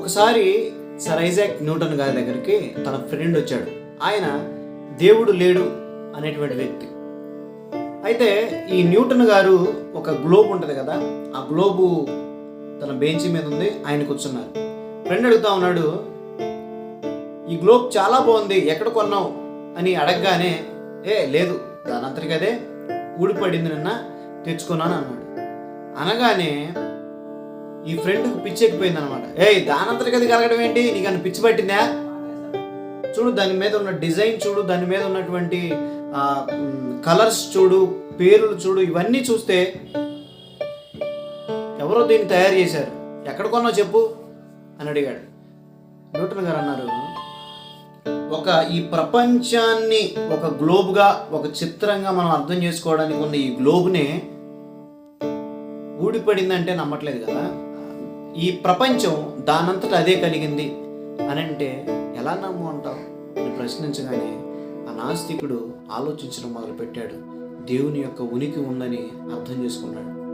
ఒకసారి sir Isaac Newton గారి దగ్గరికి తన ఫ్రెండ్ వచ్చాడు. ఆయన దేవుడు లేడు అనేటువంటి వ్యక్తి. అయితే ఈ న్యూటన్ గారు ఒక గ్లోబ్ ఉంటుంది కదా ఆ గ్లోబు తన బెంచ్ మీద ఉంది ఆయన కూర్చున్నారు. ఫ్రెండ్ అడుగుతా ఉన్నాడు ఈ గ్లోబ్ చాలా బాగుంది ఎక్కడ కొన్నావు? అని అడగగానే ఏ లేదు దాని అంతటికదే ఊడిపడింది నిన్న తెచ్చుకున్నాను అన్నాడు. అనగానే ఈ ఫ్రెండ్కి పిచ్చి ఎక్కిపోయింది అనమాట ఏ దానంతటికి అది కలగడం ఏంటి? నీకు అని పిచ్చి పట్టిందా? చూడు దాని మీద ఉన్న డిజైన్ చూడు దాని మీద ఉన్నటువంటి కలర్స్ చూడు పేర్లు చూడు ఇవన్నీ చూస్తే ఎవరో దీన్ని తయారు చేశారు. ఎక్కడ కొన్నావు చెప్పు? అని అడిగాడు. న్యూటన్ గారు అన్నారు ఒక ఈ ప్రపంచాన్ని ఒక గ్లోబ్గా ఒక చిత్రంగా మనం అర్థం చేసుకోవడానికి ఉన్న ఈ గ్లోబ్ని ఊడిపడిందంటే నమ్మట్లేదు కదా. ఈ ప్రపంచం దానంతట అదే కలిగింది అని అంటే ఎలా నమ్ము అంటావు? అని ప్రశ్నించగానే ఆ నాస్తికుడు ఆలోచించడం మొదలుపెట్టాడు. దేవుని యొక్క ఉనికి ఉందని అర్థం చేసుకున్నాడు.